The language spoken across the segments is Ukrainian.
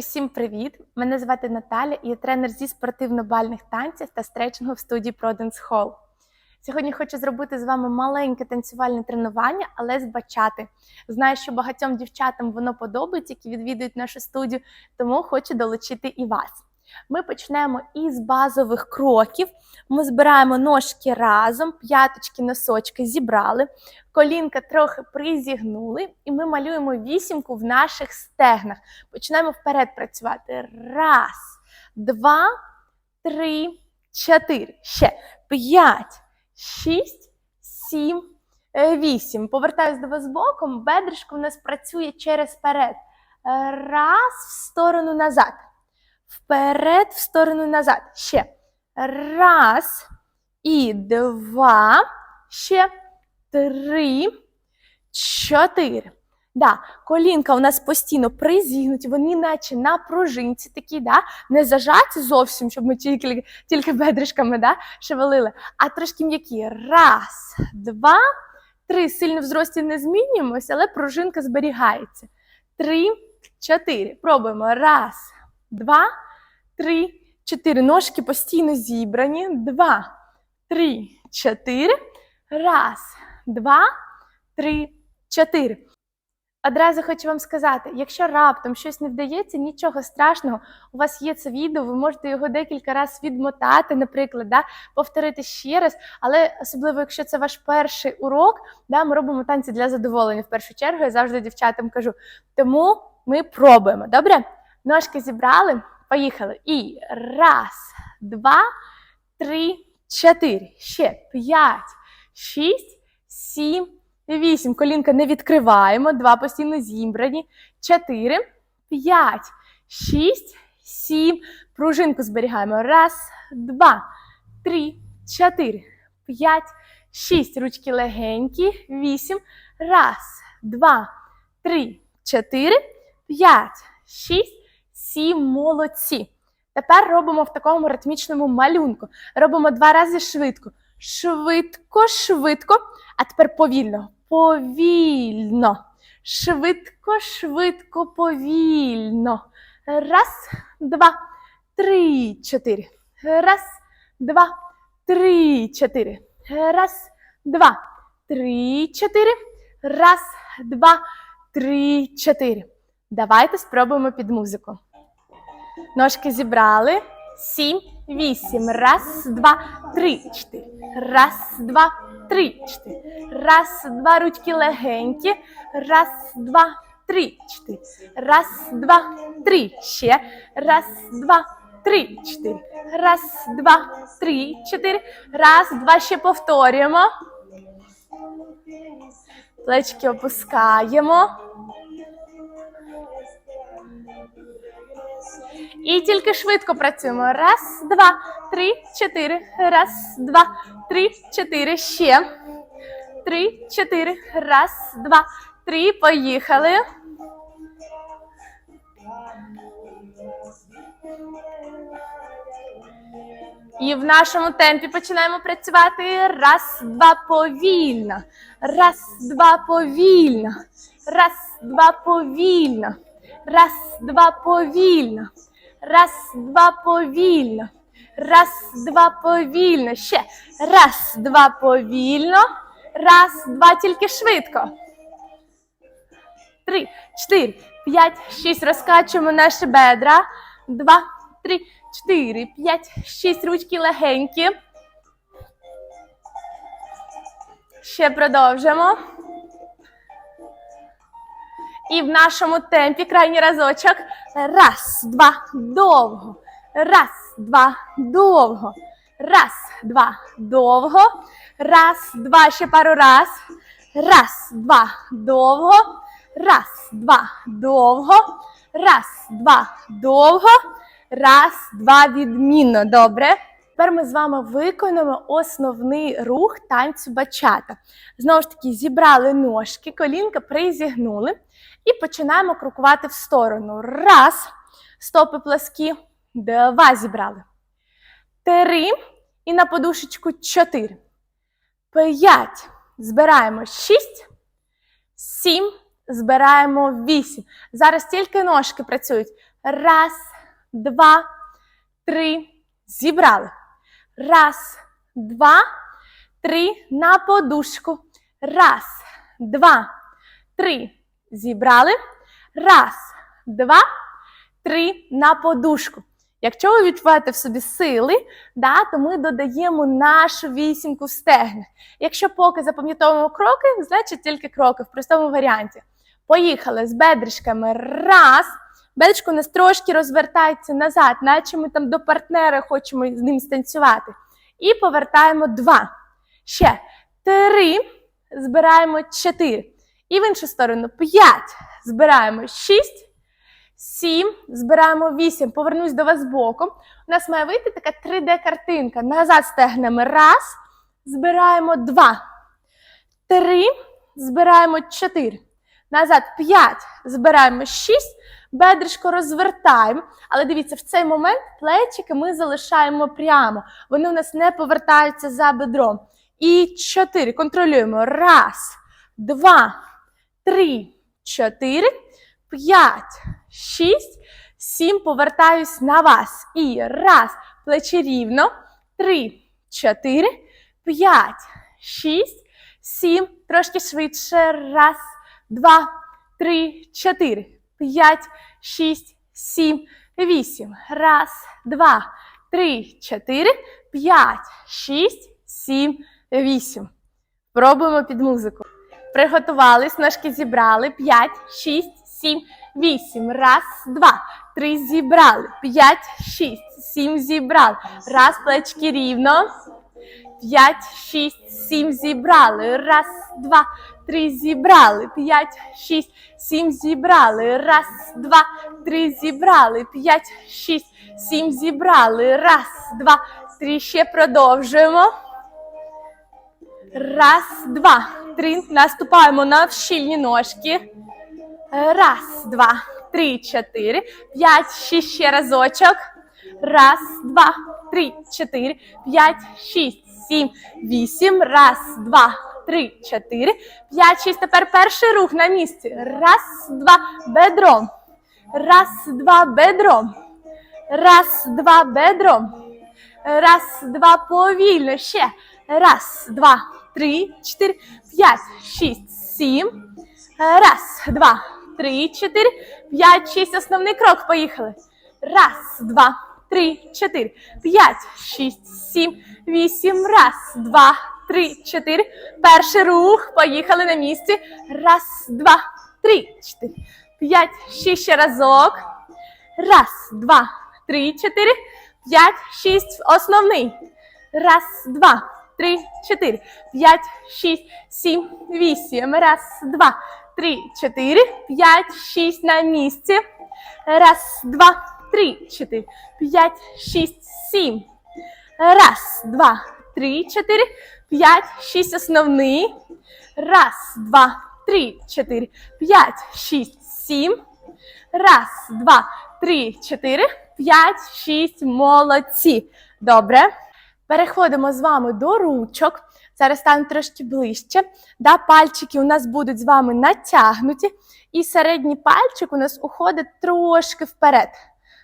Усім привіт! Мене звати Наталя і я тренер зі спортивно-бальних танців та стретчингу в студії Prudence Hall. Сьогодні хочу зробити з вами маленьке танцювальне тренування, але з бачати. Знаю, що багатьом дівчатам воно подобається, які відвідують нашу студію, тому хочу долучити і вас. Ми почнемо із базових кроків. Ми збираємо ножки разом, п'яточки, носочки зібрали, колінка трохи призігнули, і ми малюємо вісімку в наших стегнах. Починаємо вперед працювати. Раз, два, три, чотири. Ще п'ять, шість, сім, е, вісім. Повертаюсь до вас боком. Бедришко в нас працює через перед. Е, Раз, в сторону назад. Вперед, в сторону назад. Ще. Раз. І два. Ще. Три. Чотири. Да, колінка у нас постійно призігнуті, вони наче на пружинці такі, да? не зажаті зовсім, щоб ми тільки, тільки бедришками да? шевелили, а трошки м'які. Раз, два, три. Сильно в зрості не змінюємося, але пружинка зберігається. Три, чотири. Пробуємо. Раз, два, три, чотири. Ножки постійно зібрані. Два, три, чотири. Раз, два, три, чотири. Одразу хочу вам сказати, якщо раптом щось не вдається, нічого страшного, у вас є це відео, ви можете його декілька разів відмотати, наприклад, да, повторити ще раз. Але особливо, якщо це ваш перший урок, да, ми робимо танці для задоволення в першу чергу. Я завжди дівчатам кажу. Тому ми пробуємо. Добре? Ножки зібрали, поїхали. І раз, два, три, чотири. Ще п'ять, шість, сім. Вісім. Колінка не відкриваємо. Два постійно зібрані. Чотири, п'ять, шість, сім. Пружинку зберігаємо. Раз, два, три, чотири, п'ять, шість. Ручки легенькі. Вісім. Раз, два, три, чотири, п'ять, шість, сім. Молодці. Тепер робимо в такому ритмічному малюнку. Робимо два рази швидко. Швидко, швидко. А тепер повільно. Повільно. Швидко, швидко, повільно. Раз, два, три, чотири. Раз, два, три, чотири. Раз, два, три, чотири. Раз, два, три, чотири. Давайте спробуємо під музику. Ножки зібрали. Сім, вісім. Раз, два, три, чотири. Раз, два, три, чотири. Раз, два, ручки легенькі. Раз, два, три, чотири. Раз, два, три. Ще. Раз, два, три, чотири. Раз, два, три, чотири. Раз, два. Ще повторюємо. Плечки опускаємо. І тільки швидко працюємо. Раз, два, три, чотири. Раз, два, три, чотири. Ще. Три, чотири. Раз, два, три. Поїхали. І в нашому темпі починаємо працювати. Раз, два, повільно. Раз, два, повільно. Раз, два, повільно. Раз, два, повільно. Раз, два, повільно. Раз, два, повільно. Ще. Раз, два, повільно. Раз, два, тільки швидко. Три, чотири, п'ять, шість. Розкачуємо наші бедра. Два, три, чотири, п'ять, шість. Ручки легенькі. Ще продовжимо. І в нашому темпі крайній разочок. Раз, два, довго. Раз, два, довго. Раз, два, довго. Раз, два, ще пару раз. Раз, два, довго. Раз, два, довго. Раз, два, довго. Раз, два, відмінно. Добре. Тепер ми з вами виконуємо основний рух танцю бачата. Знову ж таки, зібрали ножки, колінка призігнули. І починаємо крокувати в сторону. Раз. Стопи пласкі. Два зібрали. Три. І на подушечку чотири. П'ять. Збираємо шість. Сім. Збираємо вісім. Зараз тільки ножки працюють. Раз, два, три. Зібрали. Раз, два, три. На подушку. Раз, два, три. Зібрали. Раз, два, три. На подушку. Якщо ви відчуваєте в собі сили, да, то ми додаємо нашу вісімку в стегна. Якщо поки запам'ятовуємо кроки, значить тільки кроки в простому варіанті. Поїхали з бедришками. Раз. Бедришко у нас трошки розвертається назад, наче ми там до партнера хочемо з ним станцювати. І повертаємо два. Ще три. Збираємо чотири. І в іншу сторону п'ять. Збираємо шість. Сім. Збираємо вісім. Повернусь до вас боком. У нас має вийти така 3D-картинка. Назад стегнемо. Раз. Збираємо два. Три. Збираємо чотири. Назад п'ять. Збираємо шість. Бедришко розвертаємо. Але дивіться, в цей момент плечики ми залишаємо прямо. Вони у нас не повертаються за бедром. І чотири. Контролюємо. Раз, два, три, чотири, п'ять, шість, сім. Повертаюсь на вас. І раз. Плечі рівно. Три, чотири, п'ять, шість, сім. Трошки швидше. Раз, два, три, чотири, п'ять, шість, сім, вісім. Раз, два, три, чотири, п'ять, шість, сім, вісім. Пробуємо під музику. Приготувались, ножки зібрали. П'ять, шість, сім, вісім. Раз, два, три зібрали. П'ять, шість, сім зібрали. Раз, плечки рівно. П'ять, шість, сім зібрали. Раз, два, три зібрали. П'ять, шість, сім зібрали. Раз, два, три зібрали. П'ять, шість, сім зібрали. Раз, два, три. Ще продовжуємо. Раз, два, три. Наступаємо на щільні ножки. Раз, два, три, чотири. П'ять, шість. Ще разочок. Раз, два, три, чотири, п'ять, шість, сім, вісім. Раз, два, три, чотири, п'ять, шість. Тепер перший рух на місці. Раз, два, бедром. Раз, два, бедром. Раз, два, бедром. Раз, два, повільно. Ще. Раз, два, три, чотири, п'ять, шість, сім. Раз, два, три, чотири, п'ять, шість. Основний крок. Поїхали. Раз, два, три, чотири, п'ять, шість, сім, вісім. Раз, два, три, чотири. Перший рух. Поїхали на місці. Раз, два, три, чотири, п'ять, шість. Ще разок. Раз, два, три, чотири, п'ять, шість. Основний. Раз, два, три, чотири, п'ять, шість, сім, вісім. Раз, два, три, чотири, п'ять, шість на місці. Раз, два, три, чотири, п'ять, шість, сім. Раз, два, три, чотири, п'ять, шість. Основний. Раз, два, три, чотири, п'ять, шість, сім. Раз, два, три, чотири, п'ять, шість. Молодці. Добре. Переходимо з вами до ручок. Зараз станемо трошки ближче. Да, пальчики у нас будуть з вами натягнуті, і середній пальчик у нас уходить трошки вперед.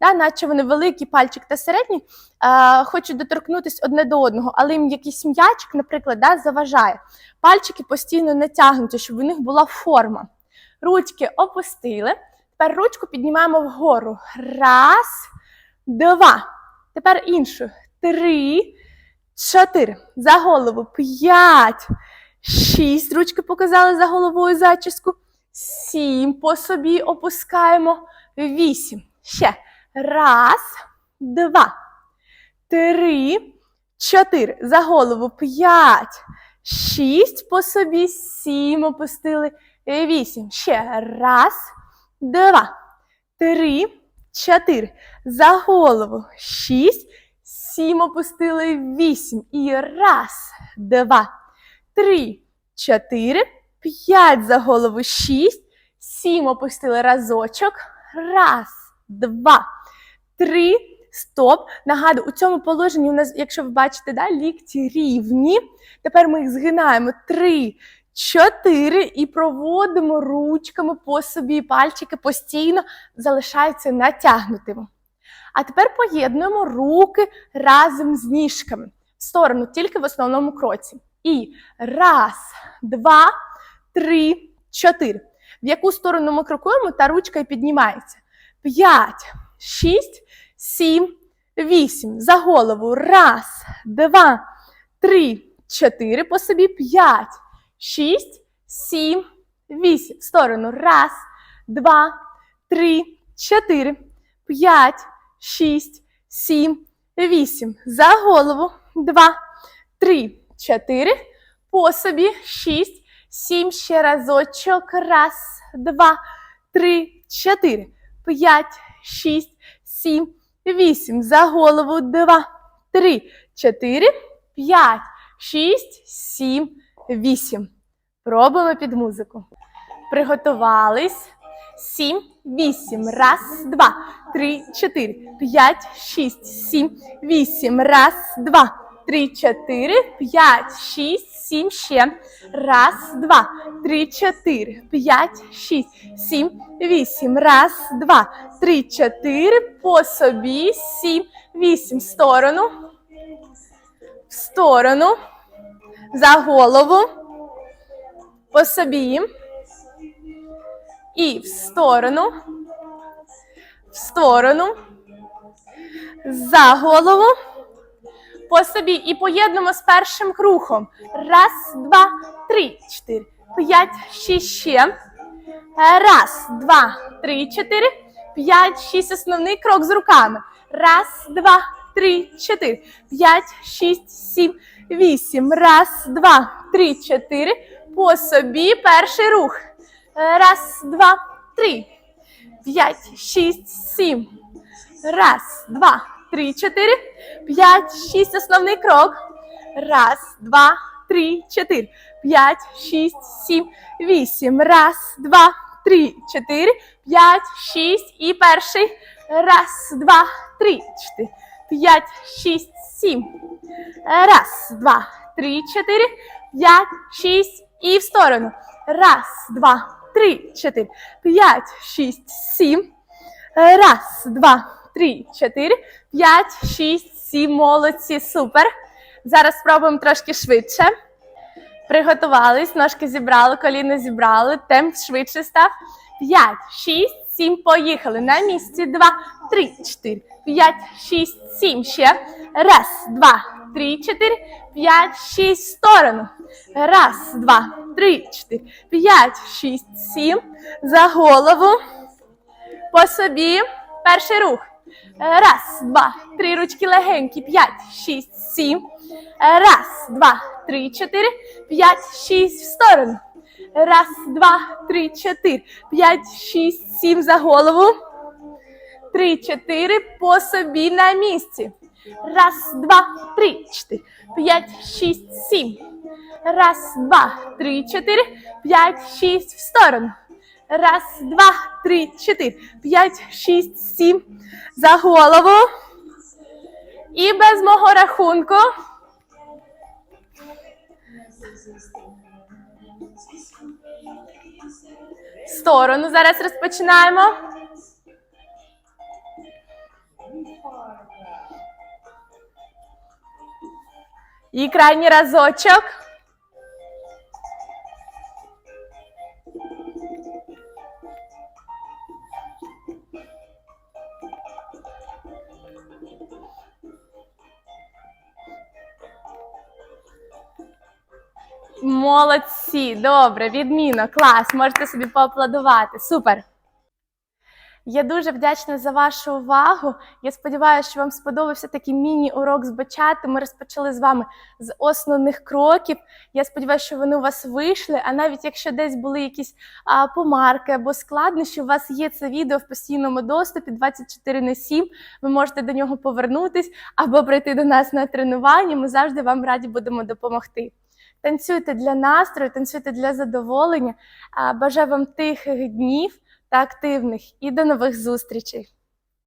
Да, наче вони великий пальчик та середній е, хочуть доторкнутися одне до одного, але їм якийсь м'ячик, наприклад, да, заважає. Пальчики постійно натягнуті, щоб у них була форма. Ручки опустили. Тепер ручку піднімаємо вгору. Раз, два. Тепер іншу. Три, чотири. За голову. П'ять. Шість. Ручки показали за головою зачіску. Сім. По собі опускаємо. Вісім. Ще. Раз, два, три, чотири. За голову. П'ять. Шість. По собі. Сім. Опустили. Вісім. Ще. Раз, два, три, чотири. За голову. Шість. Сім опустили вісім. І раз, два, три, чотири, п'ять за голову, шість. Сім опустили разочок. Раз, два, три. Стоп. Нагадую, у цьому положенні у нас, якщо ви бачите, да, лікті рівні. Тепер ми їх згинаємо. Три, чотири. І проводимо ручками по собі. Пальчики постійно залишаються натягнутими. А тепер поєднуємо руки разом з ніжками в сторону, тільки в основному кроці. І раз, два, три, чотири. В яку сторону ми крокуємо, та ручка і піднімається. П'ять, шість, сім, вісім. За голову. Раз, два, три, чотири. По собі. П'ять, шість, сім, вісім. В сторону. Раз, два, три, чотири, п'ять, шість, сім, вісім. За голову. Два, три, чотири. По собі. Шість, сім. Ще разочок. Раз, два, три, чотири, п'ять, шість, сім, вісім. За голову. Два, три, чотири, п'ять, шість, сім, вісім. Пробуємо під музику. Приготувались. Сім, вісім. Раз, два, три, чотири, п'ять, шість, сім, вісім. Раз, два, три, чотири, п'ять, шість, сім. Ще. Раз, два, три, чотири, п'ять, шість, сім, вісім. Раз, два, три, чотири. По собі. Сім, вісім. В сторону. В сторону. За голову. По собі. І в сторону. В сторону. За голову. По собі. І поєднуємо з першим крухом. Раз, два, три, чотири, п'ять, шість, ще. Раз, два, три, чотири, п'ять, шість. Основний крок з руками. Раз, два, три, чотири, п'ять, шість, сім, вісім. Раз, два, три, чотири. По собі. Перший рух. Раз, два, три, п'ять, шість, сім. Раз, два, три, чотири, п'ять, шість. Основний крок. Раз, два, три, чотири, п'ять, шість, сім, вісім. Раз, два, три, чотири, п'ять, шість. І перший. Раз, два, три, чотири, п'ять, шість, сім. Раз, два, три, чотири, п'ять, шість. І в сторону. Раз, два, три, чотири, п'ять, шість, сім. Раз, два, три, чотири, п'ять, шість, сім. Молодці, супер. Зараз спробуємо трошки швидше. Приготувались, ножки зібрали, коліна зібрали, темп швидше став. П'ять, шість, сім. Поїхали. На місці. Два, три, чотири, п'ять, шість, сім. Ще. Раз, два, три, чотири, п'ять, шість. Сторону. Раз, два, три, чотири, п'ять, шість, сім. За голову. По собі. Перший рух. Раз, два, три ручки легенькі. П'ять, шість, сім. Раз, два, три, чотири, п'ять, шість. В сторону. Раз, два, три, чотири, п'ять, шість, сім. За голову. Три, чотири. По собі на місці. Раз, два, три, чотири, п'ять, шість, сім. Раз, два, три, чотири, п'ять, шість. В сторону. Раз, два, три, чотири, п'ять, шість, сім. За голову. І без мого рахунку. Сторону. Зараз розпочинаємо. І крайній разочок. Молодці, добре, відмінно, клас. Можете собі поаплодувати. Супер. Я дуже вдячна за вашу увагу. Я сподіваюся, що вам сподобався такий міні-урок з бачати. Ми розпочали з вами з основних кроків. Я сподіваюся, що вони у вас вийшли. А навіть якщо десь були якісь а, помарки або складнощі, у вас є це відео в постійному доступі 24 на 7. Ви можете до нього повернутись або прийти до нас на тренування. Ми завжди вам раді будемо допомогти. Танцюйте для настрою, танцюйте для задоволення. Бажаю вам тихих днів та активних і до нових зустрічей!